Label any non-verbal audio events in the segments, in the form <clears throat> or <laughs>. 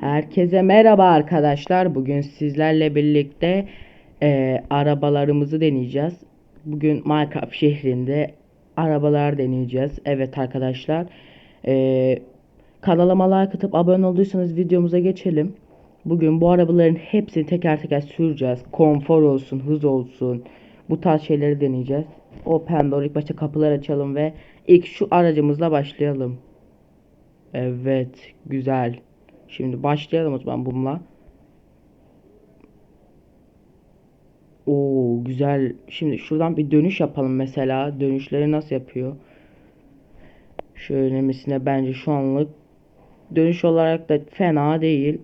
Herkese merhaba arkadaşlar. Bugün sizlerle birlikte e, arabalarımızı deneyeceğiz. Bugün Minecraft şehrinde arabalar deneyeceğiz. Evet arkadaşlar. E, kanalıma like atıp abone olduysanız videomuza geçelim. Bugün bu arabaların hepsini teker teker süreceğiz. Konfor olsun, hız olsun. Bu tarz şeyleri deneyeceğiz. Open door ilk başta kapılar açalım ve ilk şu aracımızla başlayalım. Evet, güzel. Şimdi başlayalım o zaman bununla. Oo güzel. Şimdi şuradan bir dönüş yapalım mesela. Dönüşleri nasıl yapıyor? Şöyle misine bence şu anlık dönüş olarak da fena değil.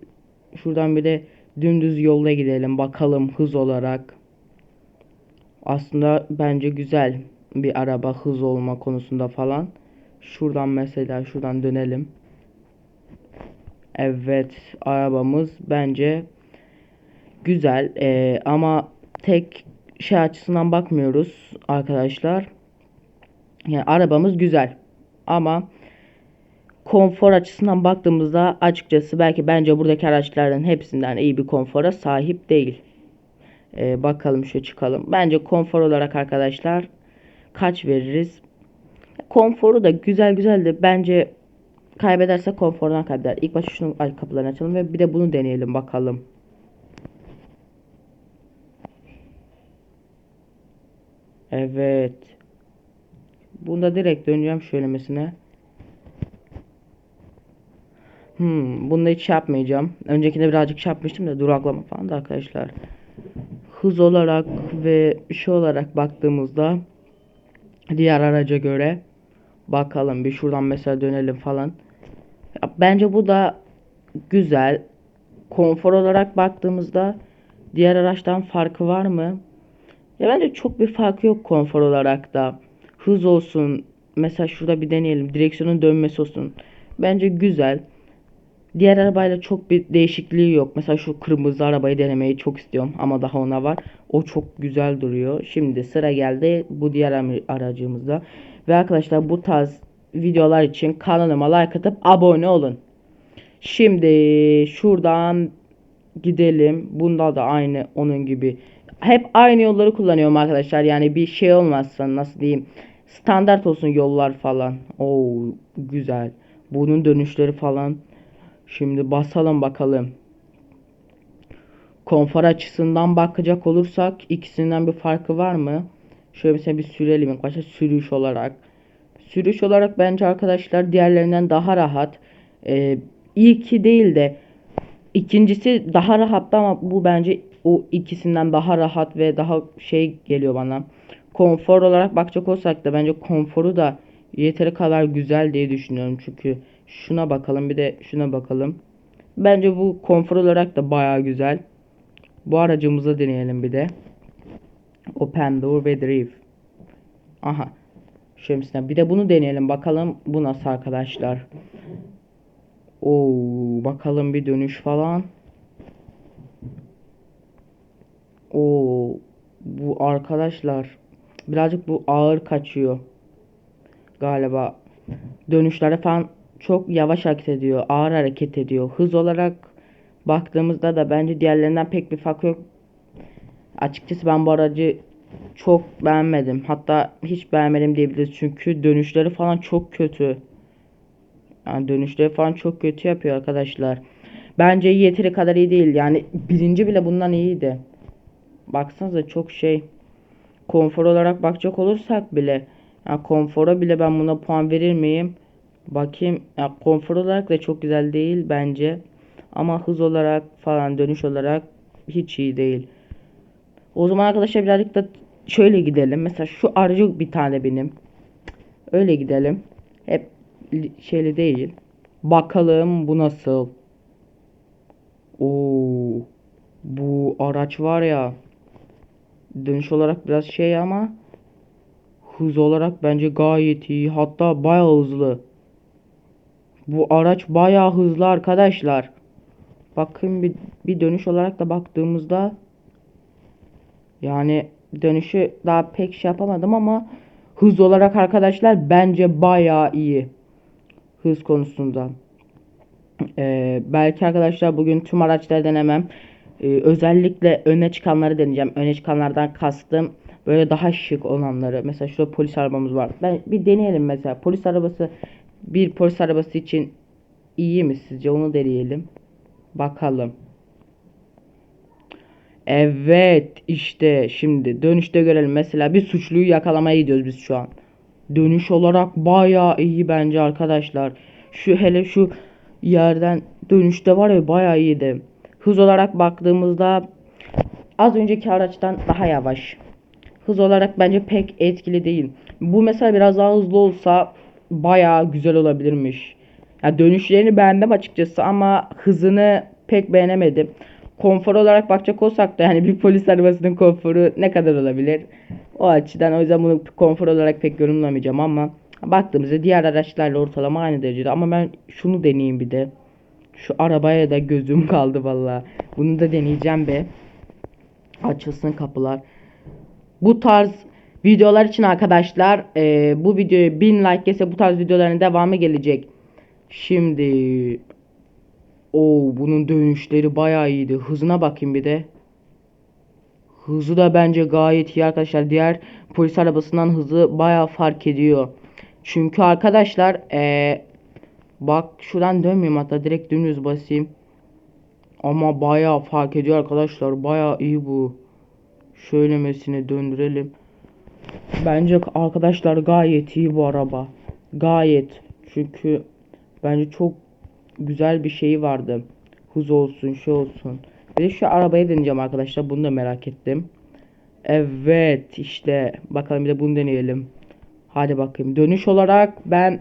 Şuradan bir de dümdüz yolda gidelim bakalım hız olarak. Aslında bence güzel bir araba hız olma konusunda falan. Şuradan mesela şuradan dönelim. Evet arabamız bence güzel ee, ama tek şey açısından bakmıyoruz arkadaşlar. Yani arabamız güzel ama konfor açısından baktığımızda açıkçası belki bence buradaki araçlardan hepsinden iyi bir konfora sahip değil. Ee, bakalım şu çıkalım. Bence konfor olarak arkadaşlar kaç veririz? Konforu da güzel güzel de bence Kaybederse konfordan kaybeder. İlk başta şunun kapılarını açalım ve bir de bunu deneyelim bakalım. Evet. Bunda direkt döneceğim şöylemesine. Hmm, bunda hiç yapmayacağım. Öncekinde birazcık yapmıştım da duraklama falan da arkadaşlar. Hız olarak ve şey olarak baktığımızda diğer araca göre bakalım bir şuradan mesela dönelim falan. Bence bu da güzel. Konfor olarak baktığımızda diğer araçtan farkı var mı? Ya bence çok bir farkı yok konfor olarak da. Hız olsun. Mesela şurada bir deneyelim. Direksiyonun dönmesi olsun. Bence güzel. Diğer arabayla çok bir değişikliği yok. Mesela şu kırmızı arabayı denemeyi çok istiyorum ama daha ona var. O çok güzel duruyor. Şimdi sıra geldi bu diğer aracımızda. Ve arkadaşlar bu tarz videolar için kanalıma like atıp abone olun. Şimdi şuradan gidelim. Bunda da aynı onun gibi. Hep aynı yolları kullanıyorum arkadaşlar. Yani bir şey olmazsa nasıl diyeyim. Standart olsun yollar falan. Oo güzel. Bunun dönüşleri falan. Şimdi basalım bakalım. Konfor açısından bakacak olursak ikisinden bir farkı var mı? Şöyle mesela bir sürelim. Başta sürüş olarak. Sürüş olarak bence arkadaşlar diğerlerinden daha rahat. Ee, ilki değil de ikincisi daha rahattı ama bu bence o ikisinden daha rahat ve daha şey geliyor bana. Konfor olarak bakacak olsak da bence konforu da yeteri kadar güzel diye düşünüyorum. Çünkü şuna bakalım bir de şuna bakalım. Bence bu konfor olarak da baya güzel. Bu aracımıza deneyelim bir de. Open Door ve Drive. Aha. Şöyle bir de bunu deneyelim bakalım bu nasıl arkadaşlar. Oo bakalım bir dönüş falan. Oo bu arkadaşlar birazcık bu ağır kaçıyor. Galiba dönüşlere falan çok yavaş hareket ediyor. Ağır hareket ediyor. Hız olarak baktığımızda da bence diğerlerinden pek bir fark yok. Açıkçası ben bu aracı çok beğenmedim. Hatta hiç beğenmedim diyebiliriz. Çünkü dönüşleri falan çok kötü. Yani dönüşleri falan çok kötü yapıyor arkadaşlar. Bence yeteri kadar iyi değil. Yani birinci bile bundan iyiydi. Baksanıza çok şey. Konfor olarak bakacak olursak bile. Yani konfora bile ben buna puan verir miyim? Bakayım. Yani konfor olarak da çok güzel değil bence. Ama hız olarak falan dönüş olarak hiç iyi değil. O zaman arkadaşlar birazcık da şöyle gidelim. Mesela şu aracı bir tane benim. Öyle gidelim. Hep şeyli değil. Bakalım bu nasıl. Oo. Bu araç var ya. Dönüş olarak biraz şey ama hız olarak bence gayet iyi. Hatta bayağı hızlı. Bu araç bayağı hızlı arkadaşlar. Bakın bir, bir dönüş olarak da baktığımızda yani dönüşü daha pek şey yapamadım ama hız olarak arkadaşlar bence bayağı iyi. Hız konusunda. Ee, belki arkadaşlar bugün tüm araçları denemem. Ee, özellikle öne çıkanları deneyeceğim. Öne çıkanlardan kastım böyle daha şık olanları. Mesela şurada polis arabamız var. Ben bir deneyelim mesela. Polis arabası bir polis arabası için iyi mi sizce? Onu deneyelim. Bakalım. Evet işte şimdi dönüşte görelim. Mesela bir suçluyu yakalamaya gidiyoruz biz şu an. Dönüş olarak bayağı iyi bence arkadaşlar. Şu hele şu yerden dönüşte var ya bayağı iyiydi. Hız olarak baktığımızda az önceki araçtan daha yavaş. Hız olarak bence pek etkili değil. Bu mesela biraz daha hızlı olsa bayağı güzel olabilirmiş. Ya dönüşlerini beğendim açıkçası ama hızını pek beğenemedim. Konfor olarak bakacak olsak da yani bir polis arabasının konforu ne kadar olabilir? O açıdan o yüzden bunu konfor olarak pek yorumlamayacağım ama baktığımızda diğer araçlarla ortalama aynı derecede ama ben şunu deneyeyim bir de. Şu arabaya da gözüm <laughs> kaldı valla. Bunu da deneyeceğim be. Açılsın kapılar. Bu tarz videolar için arkadaşlar e, bu videoya 1000 like gelse bu tarz videoların devamı gelecek. Şimdi o bunun dönüşleri bayağı iyiydi. Hızına bakayım bir de. Hızı da bence gayet iyi arkadaşlar. Diğer polis arabasından hızı bayağı fark ediyor. Çünkü arkadaşlar ee, bak şuradan dönmeyeyim hatta direkt dümdüz basayım. Ama bayağı fark ediyor arkadaşlar. Bayağı iyi bu. Şöylemesine döndürelim. Bence arkadaşlar gayet iyi bu araba. Gayet. Çünkü bence çok güzel bir şey vardı. Hız olsun, şey olsun. Bir de şu arabayı deneyeceğim arkadaşlar. Bunu da merak ettim. Evet işte bakalım bir de bunu deneyelim. Hadi bakayım. Dönüş olarak ben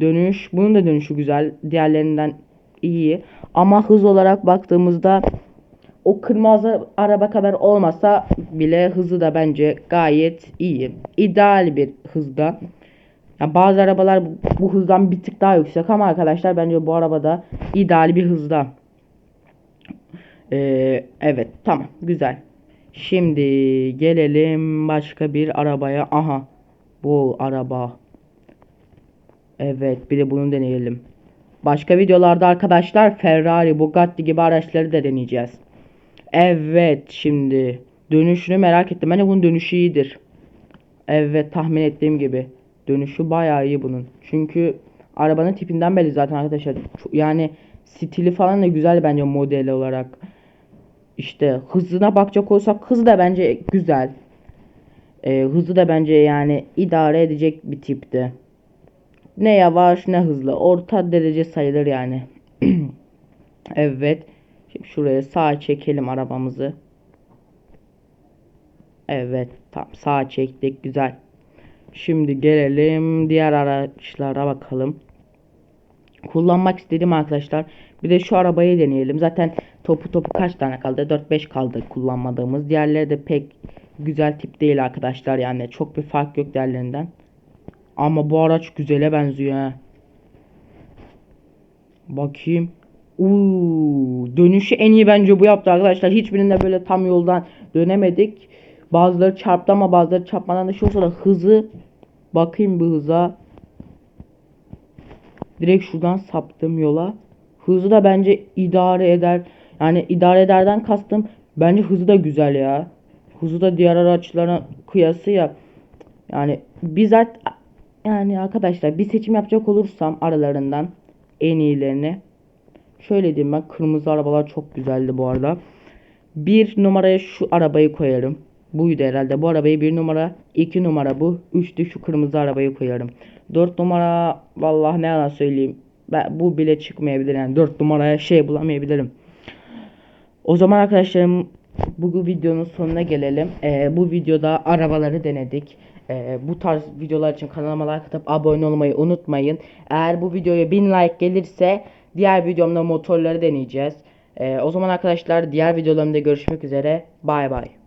dönüş bunun da dönüşü güzel. Diğerlerinden iyi. Ama hız olarak baktığımızda o kırmızı araba kadar olmasa bile hızı da bence gayet iyi. İdeal bir hızda. Ya bazı arabalar bu hızdan bir tık daha yüksek ama arkadaşlar bence bu arabada ideal bir hızda. Ee, evet tamam güzel. Şimdi gelelim başka bir arabaya. Aha bu araba. Evet bir de bunu deneyelim. Başka videolarda arkadaşlar Ferrari, Bugatti gibi araçları da deneyeceğiz. Evet şimdi dönüşünü merak ettim. Bence bunun dönüşü iyidir. Evet tahmin ettiğim gibi. Dönüşü bayağı iyi bunun. Çünkü arabanın tipinden belli zaten arkadaşlar. Yani stili falan da güzel bence model olarak. İşte hızına bakacak olsak hız da bence güzel. Ee, hızı da bence yani idare edecek bir tipte. Ne yavaş ne hızlı. Orta derece sayılır yani. <clears throat> evet. Şimdi şuraya sağ çekelim arabamızı. Evet. Tam sağ çektik. Güzel. Şimdi gelelim diğer araçlara bakalım. Kullanmak istedim arkadaşlar. Bir de şu arabayı deneyelim. Zaten topu topu kaç tane kaldı? 4-5 kaldı kullanmadığımız. Diğerleri de pek güzel tip değil arkadaşlar. Yani çok bir fark yok diğerlerinden. Ama bu araç güzele benziyor. Bakayım. Uuu, dönüşü en iyi bence bu yaptı arkadaşlar. Hiçbirinde böyle tam yoldan dönemedik. Bazıları çarptı ama bazıları çarpmadan da şey olsa da hızı bakayım bir hıza. Direkt şuradan saptım yola. Hızı da bence idare eder. Yani idare ederden kastım bence hızı da güzel ya. Hızı da diğer araçlara kıyası ya. Yani bizzat yani arkadaşlar bir seçim yapacak olursam aralarından en iyilerini şöyle diyeyim ben kırmızı arabalar çok güzeldi bu arada. Bir numaraya şu arabayı koyarım. Buydu herhalde. Bu arabayı bir numara, iki numara bu. Üçtü şu kırmızı arabayı koyarım. Dört numara vallahi ne yalan söyleyeyim. Ben, bu bile çıkmayabilir yani. Dört numaraya şey bulamayabilirim. O zaman arkadaşlarım bu videonun sonuna gelelim. Ee, bu videoda arabaları denedik. Ee, bu tarz videolar için kanalıma like atıp abone olmayı unutmayın. Eğer bu videoya 1000 like gelirse diğer videomda motorları deneyeceğiz. Ee, o zaman arkadaşlar diğer videolarımda görüşmek üzere. Bay bay.